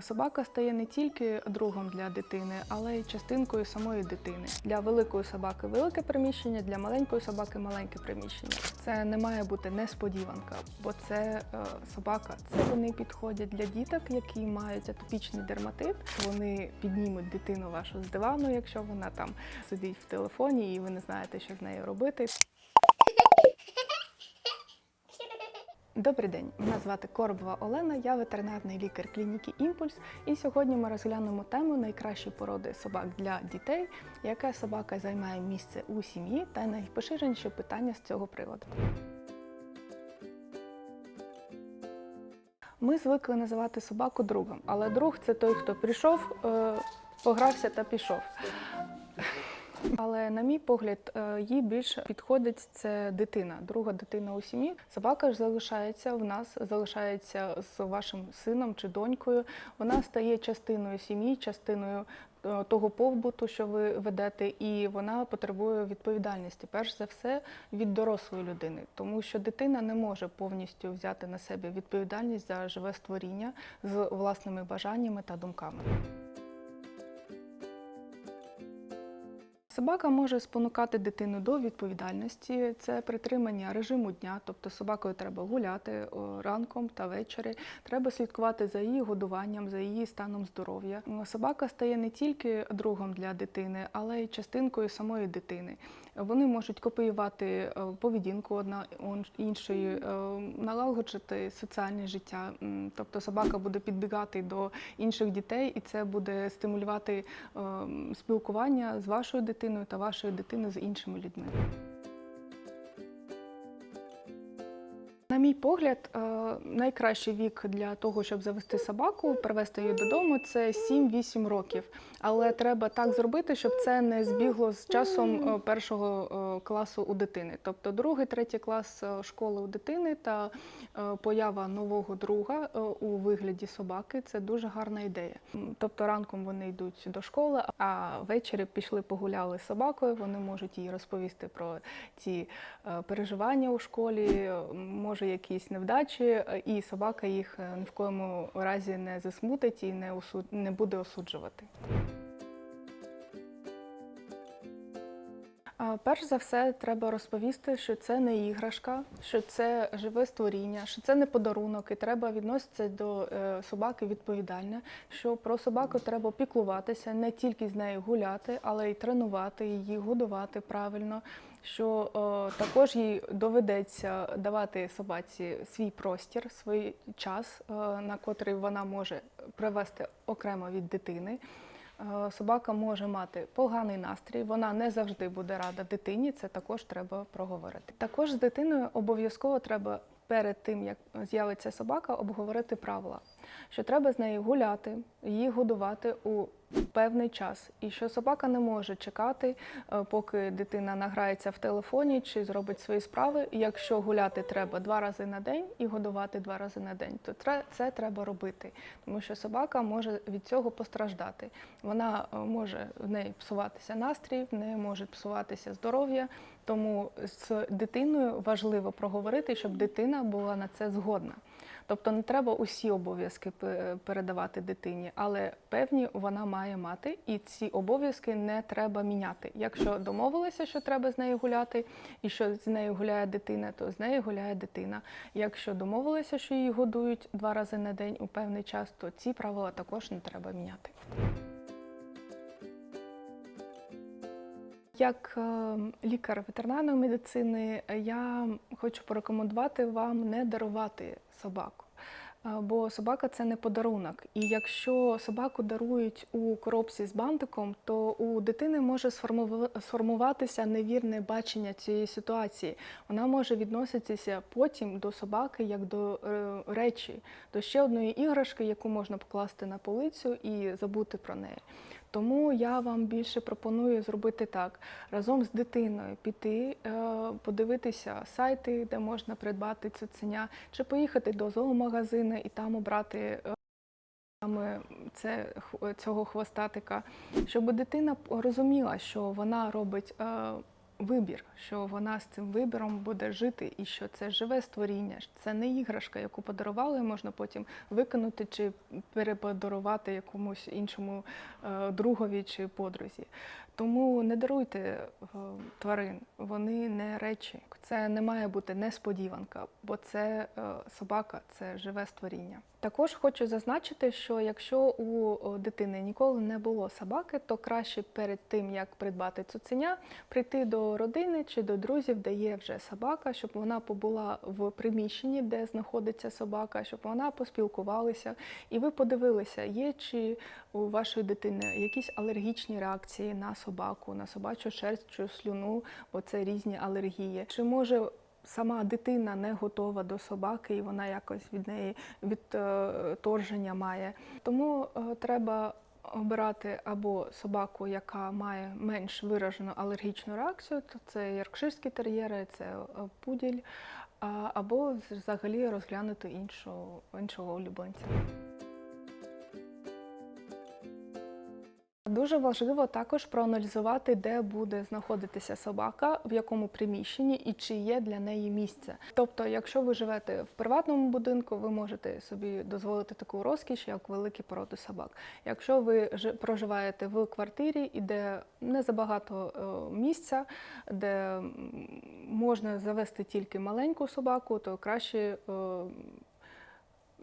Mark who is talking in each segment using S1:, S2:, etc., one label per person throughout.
S1: Собака стає не тільки другом для дитини, але й частинкою самої дитини. Для великої собаки велике приміщення, для маленької собаки маленьке приміщення. Це не має бути несподіванка, бо це е, собака. Це вони підходять для діток, які мають атопічний дерматит. Вони піднімуть дитину вашу з дивану, якщо вона там сидить в телефоні і ви не знаєте, що з нею робити. Добрий день, мене звати Коробова Олена, я ветеринарний лікар клініки Імпульс. І сьогодні ми розглянемо тему найкращі породи собак для дітей, яка собака займає місце у сім'ї та найпоширеніші питання з цього приводу. Ми звикли називати собаку другом, але друг це той, хто прийшов, е, погрався та пішов. Але на мій погляд, е, їй більше підходить це дитина, друга дитина у сім'ї. Собака ж залишається в нас, залишається з вашим сином чи донькою. Вона стає частиною сім'ї, частиною е, того побуту, що ви ведете, і вона потребує відповідальності, перш за все, від дорослої людини, тому що дитина не може повністю взяти на себе відповідальність за живе створіння з власними бажаннями та думками. Собака може спонукати дитину до відповідальності. Це притримання режиму дня, тобто собакою треба гуляти ранком та ввечері. Треба слідкувати за її годуванням, за її станом здоров'я. Собака стає не тільки другом для дитини, але й частинкою самої дитини. Вони можуть копіювати е, поведінку одна іншої, е, налагоджити соціальне життя. Тобто собака буде підбігати до інших дітей, і це буде стимулювати е, спілкування з вашою дитиною та вашою дитиною з іншими людьми. На мій погляд, е, найкращий вік для того, щоб завести собаку, привезти її додому, це 7-8 років. Але треба так зробити, щоб це не збігло з часом е, першого е, класу у дитини. Тобто другий, третій клас е, школи у дитини та е, поява нового друга е, у вигляді собаки це дуже гарна ідея. Тобто ранком вони йдуть до школи, а ввечері пішли погуляли з собакою. Вони можуть їй розповісти про ці переживання у школі, може якісь невдачі, і собака їх ні в коєму разі не засмутить і не буде осуджувати. Перш за все, треба розповісти, що це не іграшка, що це живе створіння, що це не подарунок, і треба відноситися до е, собаки відповідально. Що про собаку треба піклуватися, не тільки з нею гуляти, але й тренувати її, годувати правильно. Що е, також їй доведеться давати собаці свій простір, свій час, е, на котрий вона може привести окремо від дитини. Е, Собака може мати поганий настрій, вона не завжди буде рада дитині, це також треба проговорити. Також з дитиною обов'язково треба перед тим, як з'явиться собака, обговорити правила, що треба з нею гуляти, її годувати у певний час, і що собака не може чекати, е, поки дитина награється в телефоні чи зробить свої справи. Якщо гуляти треба два рази на день і годувати два рази на день, то це треба робити, тому що собака може від цього постраждати. Вона е, може в неї псуватися настрій, в неї може псуватися здоров'я. Тому з дитиною важливо проговорити, щоб дитина була на це згодна. Тобто не треба усі обов'язки передавати дитині, але певні вона має мати, і ці обов'язки не треба міняти. Якщо домовилися, що треба з нею гуляти, і що з нею гуляє дитина, то з нею гуляє дитина. Якщо домовилися, що її годують два рази на день у певний час, то ці правила також не треба міняти. Як е, лікар ветеринарної медицини, я хочу порекомендувати вам не дарувати собаку. Е, Бо собака це не подарунок. І якщо собаку дарують у коробці з бантиком, то у дитини може сформуватися невірне бачення цієї ситуації. Вона може відноситися потім до собаки як до е, речі, до ще одної іграшки, яку можна покласти на полицю і забути про неї. Тому я вам більше пропоную зробити так: разом з дитиною піти, е, подивитися сайти, де можна придбати цуценя, чи поїхати до зоомагазину і там обрати. е, Саме це цього хвостатика, щоб дитина розуміла, що вона робить е, вибір, що вона з цим вибіром буде жити, і що це живе створіння, це не іграшка, яку подарували, можна потім викинути чи переподарувати якомусь іншому е, другові чи подрузі. Тому не даруйте е, тварин, вони не речі. Це не має бути несподіванка, бо це е, собака, це живе створіння. Також хочу зазначити, що якщо у дитини ніколи не було собаки, то краще перед тим як придбати цуценя, прийти до родини чи до друзів, де є вже собака, щоб вона побула в приміщенні, де знаходиться собака, щоб вона поспілкувалася, і ви подивилися, є чи у вашої дитини якісь алергічні реакції на собаку, на собачу шерсть чи слюну, бо це різні алергії. Чи може сама дитина не готова до собаки, і вона якось від неї відторження має. Тому е, треба обирати або собаку, яка має менш виражену алергічну реакцію, то це яркширські тер'єри, це е, пуділь, або взагалі розглянути іншого, іншого улюбленця. Дуже важливо також проаналізувати, де буде знаходитися собака, в якому приміщенні і чи є для неї місце. Тобто, якщо ви живете в приватному будинку, ви можете собі дозволити таку розкіш, як великі породи собак. Якщо ви жи- проживаєте в квартирі і де не забагато е, місця, де можна завести тільки маленьку собаку, то краще.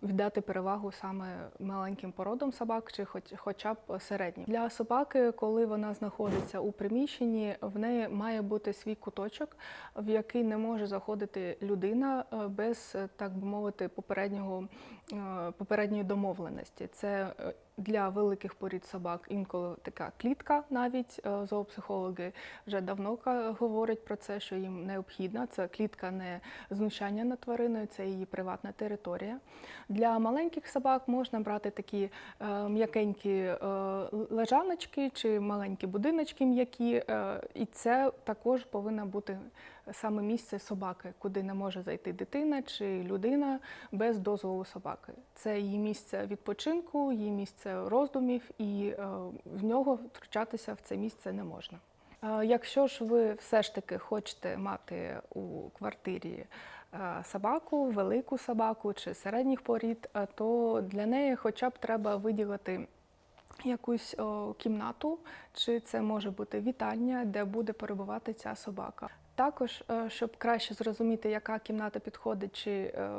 S1: Віддати перевагу саме маленьким породам собак чи хоч, хоча б середнім. Для собаки, коли вона знаходиться у приміщенні, в неї має бути свій куточок, в який не може заходити людина е, без, так би мовити, попереднього, е, попередньої домовленості. Це е, для великих порід собак інколи така клітка, навіть е, зоопсихологи вже давно говорять про це, що їм необхідна. Це клітка не знущання над твариною, це її приватна територія. Для маленьких собак можна брати такі е, м'якенькі е, лежаночки чи маленькі будиночки м'які, і це також повинно бути саме місце собаки, куди не може зайти дитина чи людина без дозволу собаки. Це її місце відпочинку, її місце роздумів, і е, в нього втручатися в це місце не можна. Е, Якщо ж ви все ж таки хочете мати у квартирі е, собаку, велику собаку чи середніх порід, то для неї хоча б треба виділити якусь о, кімнату, чи це може бути вітальня, де буде перебувати ця собака. Також, е, щоб краще зрозуміти, яка кімната підходить чи е,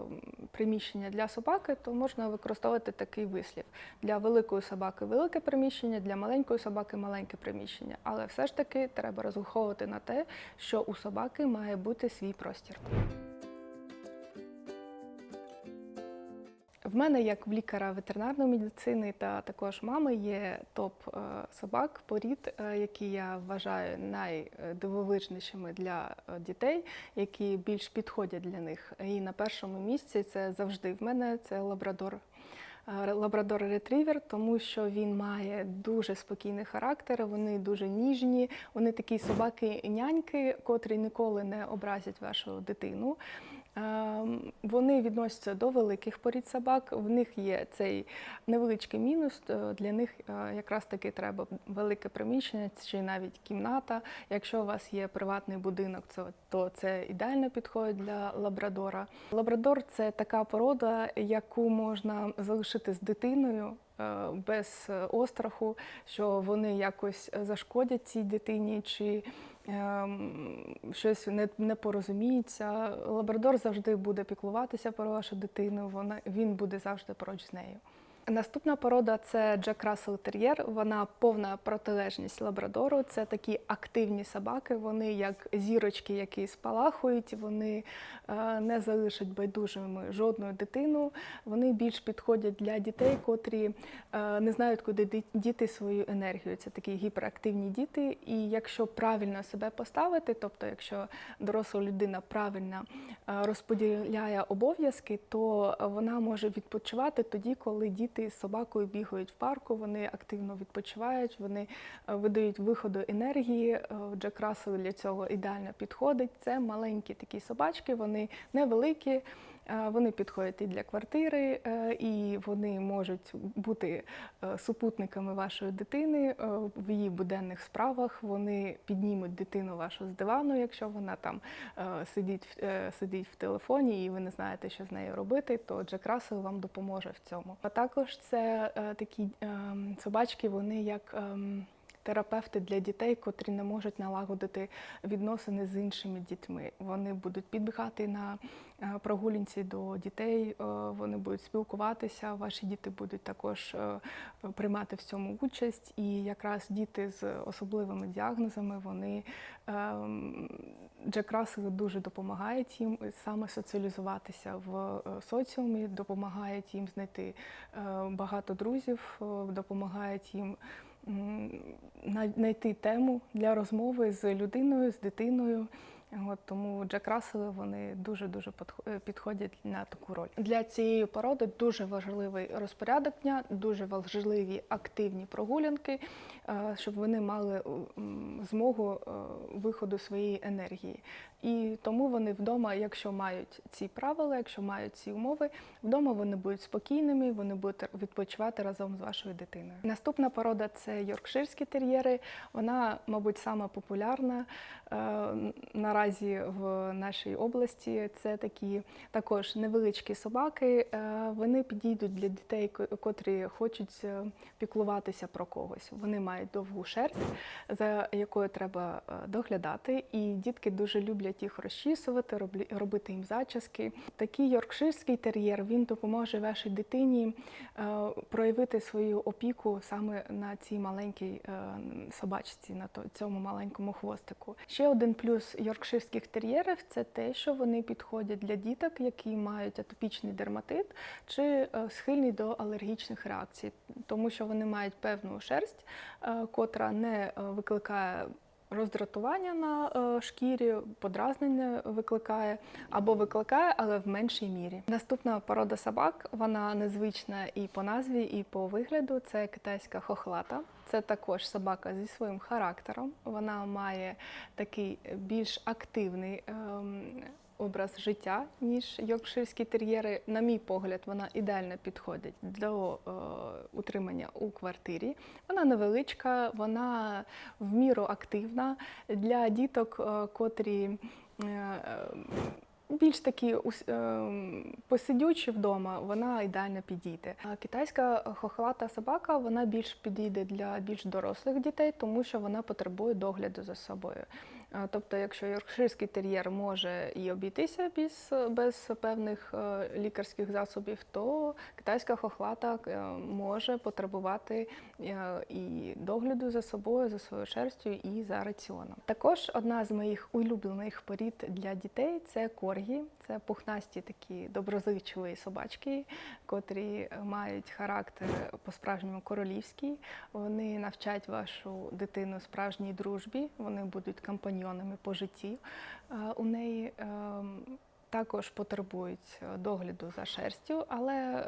S1: приміщення для собаки, то можна використовувати такий вислів: для великої собаки велике приміщення, для маленької собаки маленьке приміщення. Але все ж таки треба розраховувати на те, що у собаки має бути свій простір. Мене, як в лікаря ветеринарної медицини та також мами, є топ е, собак, порід, е, які я вважаю найдивовижнішими для е, дітей, які більш підходять для них. І на першому місці це завжди в мене це лабрадор. Лабрадор ретрівер, тому що він має дуже спокійний характер, вони дуже ніжні, вони такі собаки-няньки, котрі ніколи не образять вашу дитину. Ем, Вони відносяться до великих порід собак. В них є цей невеличкий мінус. Для них е, якраз таки треба велике приміщення чи навіть кімната. Якщо у вас є приватний будинок, то це ідеально підходить для лабрадора. Лабрадор це така порода, яку можна залишити з дитиною. Е, Без е, остраху, що вони якось зашкодять цій дитині, чи ем, щось не, не порозуміється. Лабрадор завжди буде піклуватися про вашу дитину, вона, він буде завжди поруч з нею. Наступна порода це Джек Рассел Тер'єр. Вона повна протилежність лабрадору. Це такі активні собаки. Вони як зірочки, які спалахують. Вони е, не залишать байдужими жодну дитину. Вони більш підходять для дітей, котрі е, не знають, куди ді- діти свою енергію. Це такі гіперактивні діти. І якщо правильно себе поставити, тобто, якщо доросла людина правильно е, розподіляє обов'язки, то вона може відпочивати тоді, коли діти з собакою бігають в парку, вони активно відпочивають, вони е, видають виходу енергії. Е, Джек Рассел для цього ідеально підходить. Це маленькі такі собачки, вони невеликі. Е, Вони підходять і для квартири, е, і вони можуть бути е, супутниками вашої дитини в її буденних справах. Вони піднімуть дитину вашу з дивану, якщо вона там сидить, сидить в телефоні і ви не знаєте, що з нею робити, то Джек Рассел вам допоможе в цьому. А також це такі ем, собачки, вони як. Терапевти для дітей, котрі не можуть налагодити відносини з іншими дітьми. Вони будуть підбігати на е, прогулянці до дітей, е, вони будуть спілкуватися. Ваші діти будуть також е, приймати в цьому участь. І якраз діти з особливими діагнозами вони ем, Джек Рассел дуже допомагають їм саме соціалізуватися в соціумі, допомагають їм знайти багато друзів, допомагають їм знайти тему для розмови з людиною, з дитиною. От, тому Джек Рассели вони дуже дуже підходять на таку роль. Для цієї породи дуже важливий розпорядок дня, дуже важливі активні прогулянки, е, щоб вони мали змогу е, виходу своєї енергії. І тому вони вдома, якщо мають ці правила, якщо мають ці умови, вдома вони будуть спокійними, вони будуть відпочивати разом з вашою дитиною. Наступна порода це йоркширські тер'єри. Вона, мабуть, сама популярна е, наразі в нашій області. Це такі також невеличкі собаки. Е, вони підійдуть для дітей, котрі хочуть е, піклуватися про когось. Вони мають довгу шерсть, за якою треба е, доглядати, і дітки дуже люблять їх розчісувати, робити їм зачіски. Такий йоркширський тер'єр він допоможе вашій дитині проявити свою опіку саме на цій маленькій собачці, на цьому маленькому хвостику. Ще один плюс йоркширських тер'єрів це те, що вони підходять для діток, які мають атопічний дерматит чи е, схильні до алергічних реакцій, тому що вони мають певну шерсть, е, котра не е, викликає. Роздратування на шкірі, подразнення викликає або викликає, але в меншій мірі. Наступна порода собак, вона незвична і по назві, і по вигляду. Це китайська хохлата. Це також собака зі своїм характером. Вона має такий більш активний ем, образ життя, ніж йоркширські тер'єри. На мій погляд, вона ідеально підходить до е, утримання у квартирі. Вона невеличка, вона в міру активна для діток, е, котрі. е, Більш такі ем, посидючі вдома, вона ідеально підійде. А китайська хохлата собака вона більш підійде для більш дорослих дітей, тому що вона потребує догляду за собою. Тобто, якщо йоркширський тер'єр може і обійтися без, без певних е, лікарських засобів, то китайська хохлата е, може потребувати е, і догляду за собою, за своєю шерстю і за раціоном. Також одна з моїх улюблених порід для дітей це коргі. Це пухнасті такі доброзичливі собачки, котрі мають характер по-справжньому королівський. Вони навчать вашу дитину справжній дружбі, вони будуть компаньйонами по житті е, у неї. ем, також потребують е, догляду за шерстю, але е,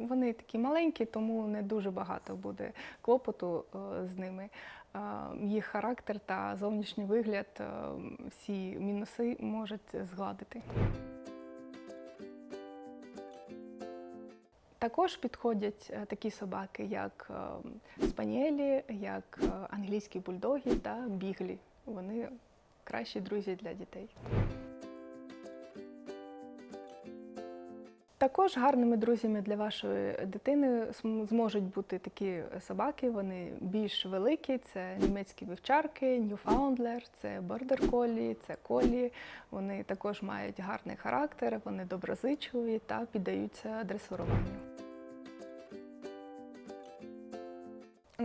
S1: вони такі маленькі, тому не дуже багато буде клопоту е, з ними. Е, Їх характер та зовнішній вигляд е, всі мінуси можуть згладити. Також підходять е, такі собаки, як е, спаніелі, як е, англійські бульдоги та біглі. Вони кращі друзі для дітей. Також гарними друзями для вашої дитини зможуть бути такі собаки. Вони більш великі. Це німецькі вівчарки, Ньюфаундлер, це бордер колі, це колі. Вони також мають гарний характер, вони доброзичливі та піддаються дресируванню.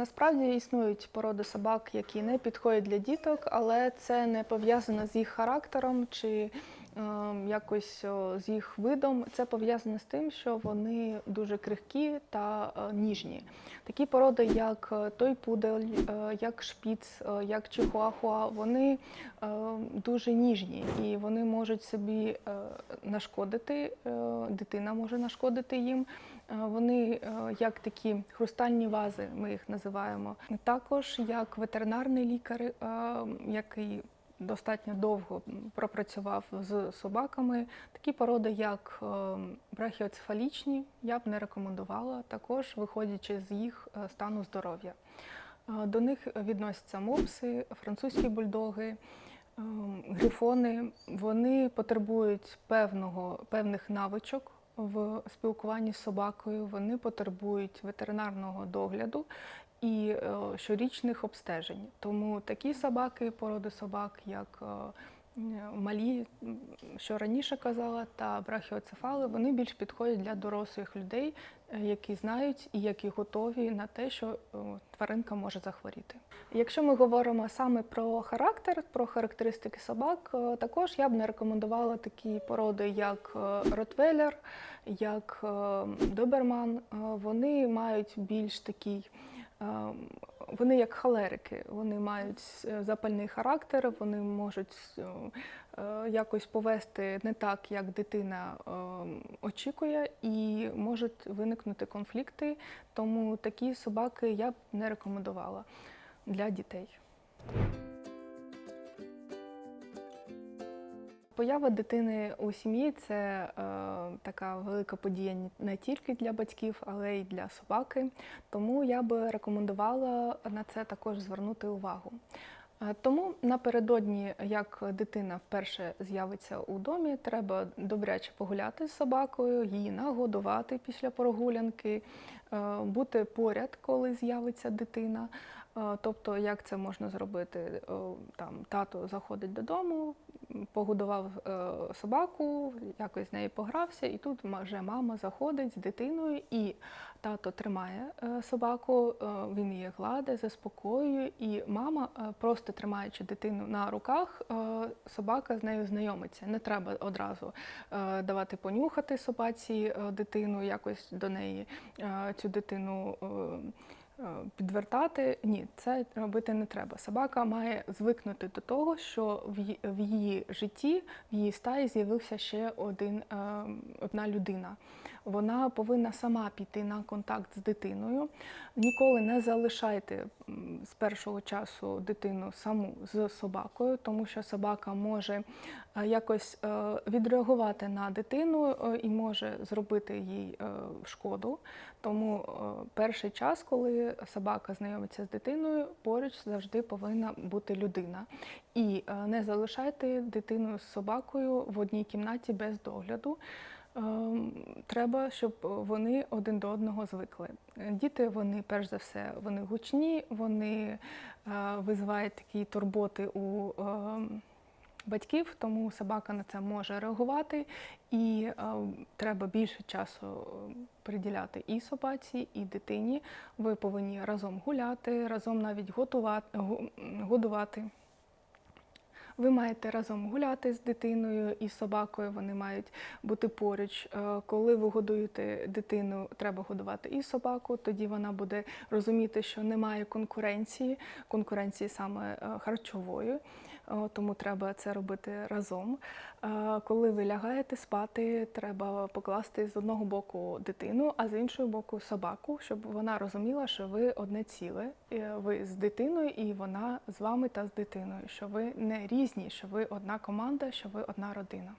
S1: Насправді існують породи собак, які не підходять для діток, але це не пов'язано з їх характером чи ем, якось з їх видом. Це пов'язано з тим, що вони дуже крихкі та е, ніжні. Такі породи, як е, той пудель, е, як шпіц, е, як чихуахуа, вони е, дуже ніжні і вони можуть собі е, нашкодити. е, Дитина може нашкодити їм. Е, Вони е, як такі хрустальні вази, ми їх називаємо. Також як ветеринарний лікар, е, який достатньо довго пропрацював з собаками. Такі породи, як брахіоцефалічні, я б не рекомендувала, також виходячи з їх стану здоров'я. До них відносяться мопси, французькі бульдоги, грифони. Вони потребують певного, певних навичок в спілкуванні з собакою. Вони потребують ветеринарного догляду і е, щорічних обстежень. Тому такі собаки, породи собак, як е, малі, що раніше казала, та брахіоцефали, вони більш підходять для дорослих людей, е, які знають і які готові на те, що е, тваринка може захворіти. Якщо ми говоримо саме про характер, про характеристики собак, е, також я б не рекомендувала такі породи, як е, ротвейлер, як е, доберман. Е, Вони мають більш такий. Е, Вони як халерики, вони мають е, запальний характер, вони можуть е, е, якось повести не так, як дитина е, очікує, і можуть виникнути конфлікти. Тому такі собаки я б не рекомендувала для дітей. Поява дитини у сім'ї це е, така велика подія не тільки для батьків, але й для собаки. Тому я би рекомендувала на це також звернути увагу. Е, Тому напередодні, як дитина вперше з'явиться у домі, треба добряче погуляти з собакою, її нагодувати після прогулянки, е, бути поряд, коли з'явиться дитина. Е, Тобто, як це можна зробити? Там тато заходить додому, погодував е, собаку, якось з нею погрався, і тут вже мама заходить з дитиною, і тато тримає е, собаку, е, він її гладить, заспокоює, і мама, просто тримаючи дитину на руках, собака з нею знайомиться. Не треба одразу давати понюхати собаці дитину, якось до неї цю дитину. Е, Підвертати ні, це робити не треба. Собака має звикнути до того, що в її житті, в її стаї з'явився ще один, е, одна людина. Вона повинна сама піти на контакт з дитиною. Ніколи не залишайте з першого часу дитину саму з собакою, тому що собака може е, якось е, відреагувати на дитину е, і може зробити їй шкоду. Тому перший час, коли собака знайомиться з дитиною, поруч завжди повинна бути людина. І не залишайте дитину з собакою в одній кімнаті без догляду. Ем, Треба, щоб вони один до одного звикли. Діти, вони перш за все, вони гучні, вони е, визивають такі турботи у ем, батьків, тому собака на це може реагувати, і е, треба більше часу приділяти і собаці, і дитині. Ви повинні разом гуляти, разом навіть готувати, годувати. Ви маєте разом гуляти з дитиною і собакою, вони мають бути поруч. Е, Коли ви годуєте дитину, треба годувати і собаку, тоді вона буде розуміти, що немає конкуренції, конкуренції саме е, харчової, тому треба це робити разом. Е, Коли ви лягаєте спати, треба покласти з одного боку дитину, а з іншого боку собаку, щоб вона розуміла, що ви одне ціле, е, ви з дитиною, і вона з вами та з дитиною, що ви не різні, що ви одна команда, що ви одна родина.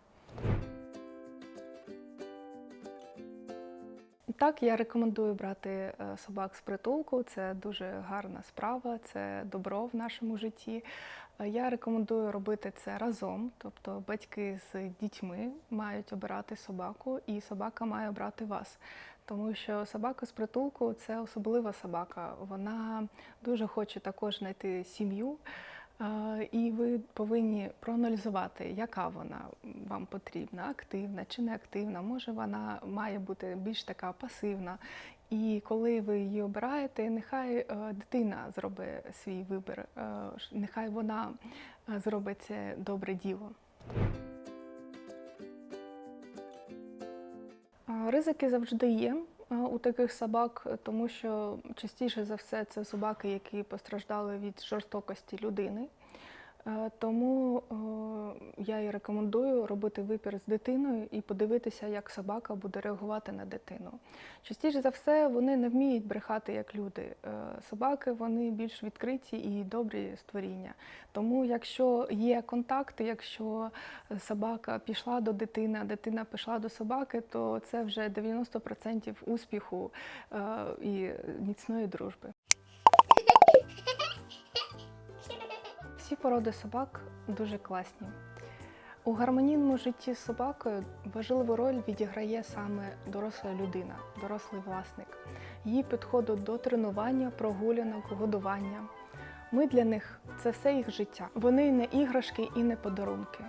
S1: Так, я рекомендую брати е, собак з притулку. Це дуже гарна справа, це добро в нашому житті. Е, Я рекомендую робити це разом, тобто батьки з дітьми мають обирати собаку, і собака має обрати вас. Тому що собака з притулку це особлива собака. Вона дуже хоче також знайти сім'ю. І ви повинні проаналізувати, яка вона вам потрібна, активна чи не активна. Може, вона має бути більш така пасивна. І коли ви її обираєте, нехай е, дитина зробить свій вибір, е, нехай вона е, зробить це добре діло. Ризики завжди є у таких собак, е, тому що частіше за все це собаки, які постраждали від жорстокості людини. Е, Тому е, я і рекомендую робити випір з дитиною і подивитися, як собака буде реагувати на дитину. Частіше за все, вони не вміють брехати як люди. Е, Собаки вони більш відкриті і добрі створіння. Тому, якщо є контакти, якщо собака пішла до дитини, а дитина пішла до собаки, то це вже 90% успіху і міцної дружби. Всі породи собак дуже класні. У гармонійному житті з собакою важливу роль відіграє саме доросла людина, дорослий власник. Її підходу до тренування, прогулянок, годування. Ми для них це все їх життя. Вони не іграшки і не подарунки.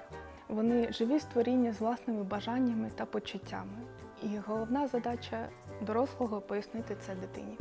S1: Вони живі створіння з власними бажаннями та почуттями. І головна задача дорослого пояснити це дитині.